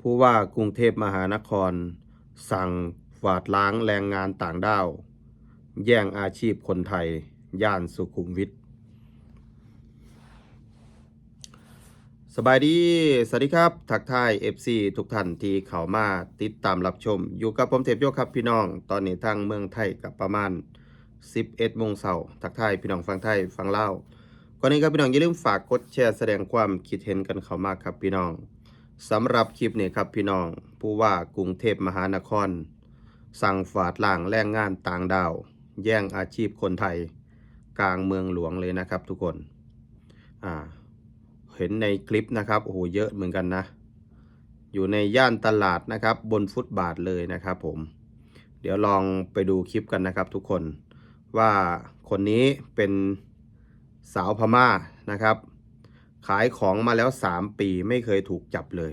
ผู้ว่ากรุงเทพมหานคร สั่งฝาดล้างแรงงานต่างด้าว แย่งอาชีพคนไทย ย่านสุขุมวิทสบายดี สวัสดีครับ ทักทาย FC ทุกท่านที่เข้ามาติดตามรับชม อยู่กับผมเทพโยครับพี่น้อง ตอนนี้ทางเมืองไทยกับประมาณ 11โมงเช้าทักทายพี่น้องฟังไทยฟังเล่าก่อนนี้ครับพี่น้องอย่าลืมฝากกดแชร์แสดงความคิดเห็นกันเข้ามาครับพี่น้อง สำหรับคลิปนี้ครับพี่น้อง ผู้ว่ากรุงเทพมหานคร สั่งฝาดล่างแรงงานต่างดาว แย่งอาชีพคนไทย กลางเมืองหลวงเลยนะครับทุกคนอ่าเห็นในคลิปนะครับโอ้โหเยอะเหมือนกันนะ อยู่ในย่านตลาดนะครับ บนฟุตบาทเลยนะครับผม เดี๋ยวลองไปดูคลิปกันนะครับทุกคนว่าคนนี้เป็นสาวพม่านะครับ ขายของมาแล้ว 3 ปีไม่เคยถูกจับเลย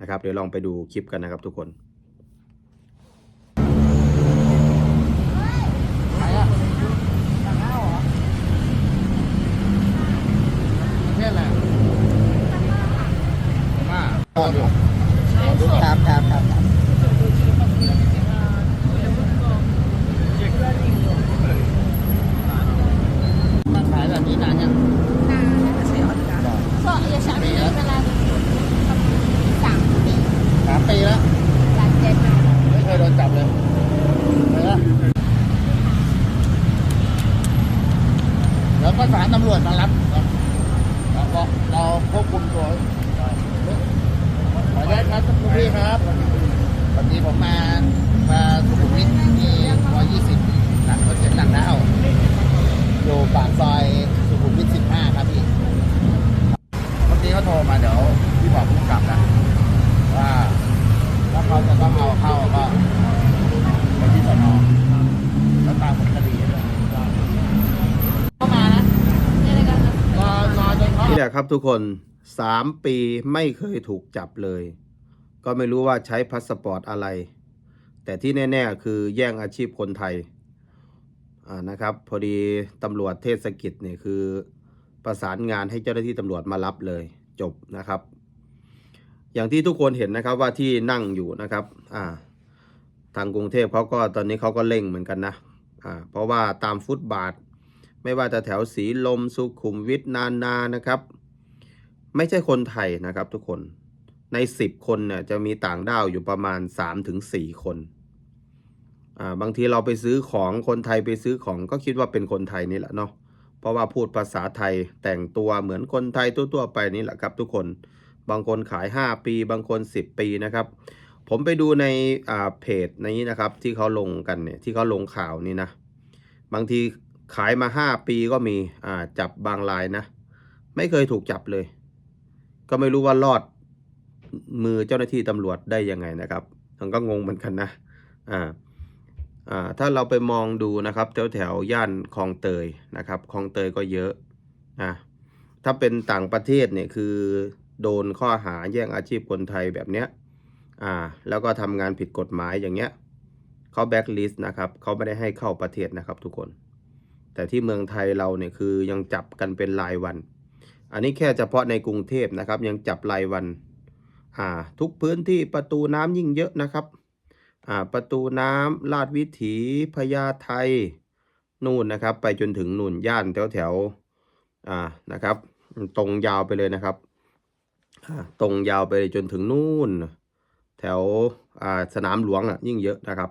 นะครับ เดี๋ยวลองไปดูคลิปกันนะครับทุกคนใครอะต่างด้าวเหรอประมา ปีแล้วจากนั้นไม่เคยโดนจับเลยเลยนะแล้วก็สารตำรวจมารับเราก็เราควบคุมตัวขออนุญาตครับท่านผู้พี่ครับวันนี้ผมมามาสุขุมวิทที่ร้อยยี่สิบหลังรถเจ็ดหลังดาวอยู่ปากซอยสุขุมวิทสิบห้าครับพี่เมื่อกี้เขาโทรมาเดี๋ยวพี่บอกผู้กำกับนะว่า เขาจะต้องเอาเข้าก็ไปที่สนแล้วตามผลคดีด้วยเข้ามานะนี่เลยกันรอรอจนเขานี่แหละครับทุกคน3ปีไม่เคยถูกจับเลย ก็ไม่รู้ว่าใช้พาสปอร์ตอะไร แต่ที่แน่ ๆ คือแย่งอาชีพคนไทยนะครับ พอดีตำรวจเทศกิจเนี่ยคือประสานงานให้เจ้าหน้าที่ตำรวจมารับเลยจบนะครับ อย่างที่ทุกคนเห็นนะครับว่าที่นั่งอยู่นะครับอ่าทางกรุงเทพเขาก็ตอนนี้เขาก็เร่งเหมือนกันนะอ่าเพราะว่าตามฟุตบาท ไม่ว่าจะแถวสีลมสุขุมวิทนานานะครับ ไม่ใช่คนไทยนะครับทุกคนในสิบคนเนี่ยจะมีต่างด้าวอยู่ประมาณ3าถึงสคนอ่าบางทีเราไปซื้อของคนไทยไปซื้อของก็คิดว่าเป็นคนไทยนี่แหละเนาะเพราะว่าพูดภาษาไทยแต่งตัวเหมือนคนไทยทั่วๆไปนี่แหละครับทุกคน บางคนขาย 5 ปี บางคน 10 ปีนะครับ ผมไปดูในเพจนี้นะครับ ที่เขาลงกันเนี่ยที่เขาลงข่าวนี่นะ บางทีขายมาห้าปีก็มีอ่าจับบางรายนะ ไม่เคยถูกจับเลย ก็ไม่รู้ว่ารอดมือเจ้าหน้าที่ตำรวจได้ยังไงนะครับผมก็งงเหมือนกันนะอ่าอ่าถ้าเราไปมองดูนะครับแถวแถวย่านคลองเตยนะครับคลองเตยก็เยอะอถ้าเป็นต่างประเทศเนี่ยคือ โดนข้อหาแย่งอาชีพคนไทยแบบเนี้ยอ่าแล้วก็ทำงานผิดกฎหมายอย่างเงี้ยเขาแบ็กลิสต์นะครับเขาไม่ได้ให้เข้าประเทศนะครับทุกคน แต่ที่เมืองไทยเราเนี่ยคือยังจับกันเป็นรายวัน อันนี้แค่เฉพาะในกรุงเทพนะครับ ยังจับรายวันอ่าทุกพื้นที่ประตูน้ำยิ่งเยอะนะครับอ่าประตูน้ำลาดวิถีพญาไทนู่นนะครับ ไปจนถึงนู่นย่านแถวแถวอ่านะครับ ตรงยาวไปเลยนะครับ ตรงยาวไปจนถึงนู่น แถวสนามหลวงอะยิ่งเยอะนะครับ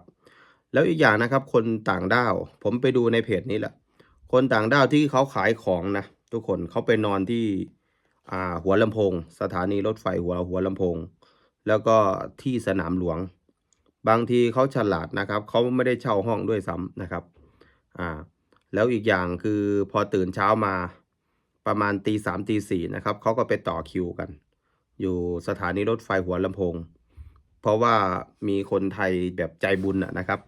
แล้วอีกอย่างนะครับ คนต่างด้าว ผมไปดูในเพจนี้แหละ คนต่างด้าวที่เขาขายของนะทุกคนเขาไปนอนที่หัวลำโพง สถานีรถไฟหัวหัวลำโพง แล้วก็ที่สนามหลวง บางทีเขาฉลาดนะครับเขาไม่ได้เช่าห้องด้วยซ้ำนะครับอ่าแล้วอีกอย่างคือพอตื่นเช้ามาประมาณตีสามตีสี่นะครับเขาก็ไปต่อคิวกัน อยู่สถานีรถไฟหัวลำโพง เพราะว่ามีคนไทยแบบใจบุญนะครับ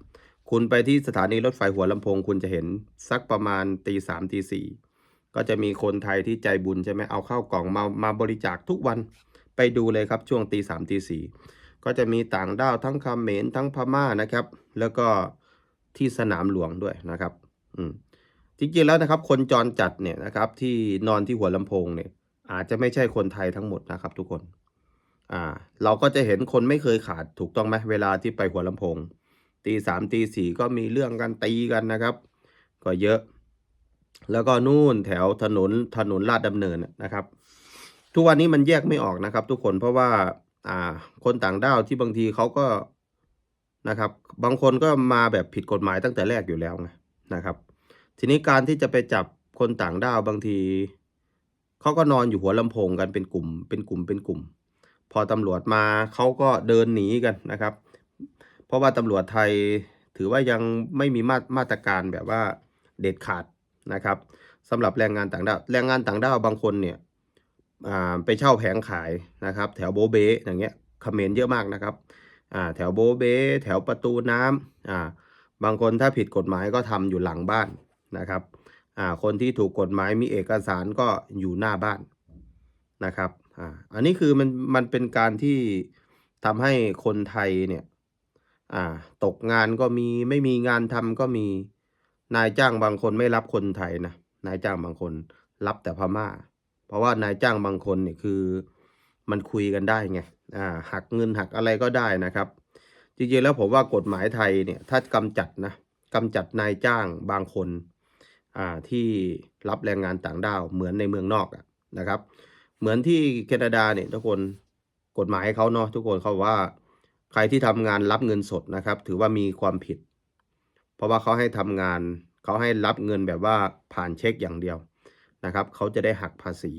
คุณไปที่สถานีรถไฟหัวลำโพง คุณจะเห็นสักประมาณตีสามตีสี่ก็จะมีคนไทยที่ใจบุญใช่ไหมเอาข้าวกล่องมามาบริจาคทุกวันไปดูเลยครับช่วงตีสามตีสี่ก็จะมีต่างด้าวทั้งคเขมรทั้งพม่านะครับ แล้วก็ที่สนามหลวงด้วยนะครับ อืมจริงๆแล้วนะครับ คนจรจัดเนี่ยนะครับ ที่นอนที่หัวลำโพงเนี่ย อาจจะไม่ใช่คนไทยทั้งหมดนะครับทุกคนอ่าเราก็จะเห็นคนไม่เคยขาดถูกต้องไหมเวลาที่ไปหัวลำโพงตีสามตีสี่ก็มีเรื่องกันตีกันนะครับ ก็เยอะ แล้วก็นู่นแถวถนนถนนลาดดำเนินนะนะครับ ทุกวันนี้มันแยกไม่ออกนะครับ ทุกคนเพราะว่าอ่าคนต่างด้าวที่บางทีเขาก็นะครับ บางคนก็มาแบบผิดกฎหมายตั้งแต่แรกอยู่แล้วไงนะครับ ทีนี้การที่จะไปจับคนต่างด้าวบางที เขาก็นอนอยู่หัวลำโพงกันเป็นกลุ่ม เป็นกลุ่มเป็นกลุ่ม พอตำรวจมาเขาก็เดินหนีกันนะครับ เพราะว่าตำรวจไทยถือว่ายังไม่มีมามาตรการแบบว่าเด็ดขาดนะครับสำหรับแรงงานต่างด้าวแรงงานต่างด้าวบางคนเนี่ยไปเช่าแผงขายนะครับ แถวโบเบอย่างเงี้ยเขมรเยอะมากนะครับแถวโบเบแถวประตูน้ำบางคนถ้าผิดกฎหมายก็ทำอยู่หลังบ้านนะครับ คนที่ถูกกฎหมายมีเอกสารก็อยู่หน้าบ้านนะครับออันนี้คือมันมันเป็นการที่ทำให้คนไทยเนี่ยตกงานก็มีไม่มีงานทำก็มีนายจ้างบางคนไม่รับคนไทยนะนายจ้างบางคนรับแต่พม่า เพราะว่านายจ้างบางคนเนี่ยคือมันคุยกันได้ไงอ่าหักเงินหักอะไรก็ได้นะครับ จริงๆแล้วผมว่ากฎหมายไทยเนี่ยถ้ากำจัดนะกำจัดนายจ้างบางคน ที่รับแรงงานต่างด้าวเหมือนในเมืองนอกอะนะครับ เหมือนที่แคนาดาเนี่ยทุกคนกฎหมายเขาเนาะทุกคนเขาบอกว่าใครที่ทำงานรับเงินสดนะครับ ถือว่ามีความผิด เพราะว่าเขาให้ทำงานเขาให้รับเงินแบบว่าผ่านเช็คอย่างเดียวนะครับเขาจะได้หักภาษี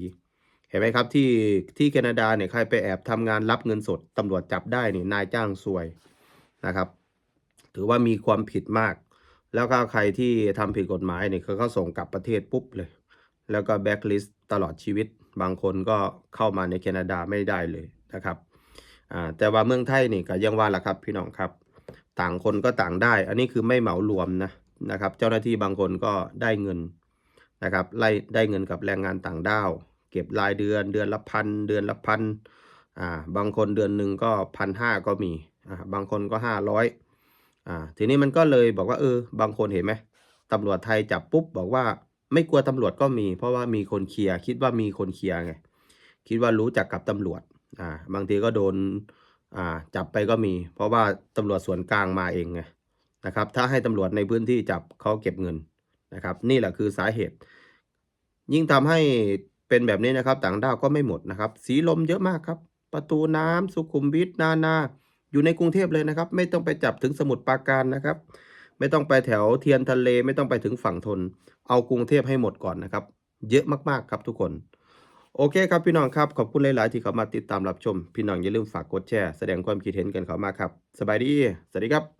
เห็นไหมครับที่ที่แคนาดาเนี่ยใครไปแอบทำงานรับเงินสดตำรวจจับได้นี่นายจ้างซวยนะครับ ถือว่ามีความผิดมาก แล้วก็ใครที่ทำผิดกฎหมายเนี่ยเขาก็ส่งกลับประเทศปุ๊บเลย แล้วก็แบ็คลิสต์ตลอดชีวิต บางคนก็เข้ามาในแคนาดาไม่ได้เลยนะครับอ่าแต่ว่าเมืองไทยนี่ก็ยังว่าล่ะครับพี่น้องครับ ต่างคนก็ต่างได้ อันนี้คือไม่เหมารวมนะนะครับ เจ้าหน้าที่บางคนก็ได้เงินนะครับไล่ได้เงินกับแรงงานต่างด้าว เก็บรายเดือนเดือนละพันเดือนละพันอ่าบางคนเดือนหนึ่งก็พันห้าก็มีอ่าบางคนก็ห้าร้อย อ่าทีนี้มันก็เลยบอกว่าเออบางคนเห็นไหมตำรวจไทยจับปุ๊บบอกว่าไม่กลัวตำรวจก็มี เพราะว่ามีคนเคลียร์คิดว่ามีคนเคลียร์ไงคิดว่ารู้จักกับตำรวจอ่าบางทีก็โดนอ่าจับไปก็มี เพราะว่าตำรวจส่วนกลางมาเองไงนะครับถ้าให้ตำรวจในพื้นที่จับเขาเก็บเงินนะครับ นี่แหละคือสาเหตุ ยิ่งทำให้เป็นแบบนี้นะครับ ต่างด้าวก็ไม่หมดนะครับ สีลมเยอะมากครับ ประตูน้ำสุขุมวิทนานา อยู่ในกรุงเทพเลยนะครับ ไม่ต้องไปจับถึงสมุทรปราการนะครับ ไม่ต้องไปแถวเทียนทะเล ไม่ต้องไปถึงฝั่งทน เอากรุงเทพให้หมดก่อนนะครับ เยอะมากๆครับทุกคน โอเคครับพี่น้องครับขอบคุณหลาย ๆ ที่เข้ามาติดตามรับชม พี่น้องอย่าลืมฝากกดแชร์แสดงความคิดเห็นกันเข้ามาครับ สบายดี สวัสดีครับ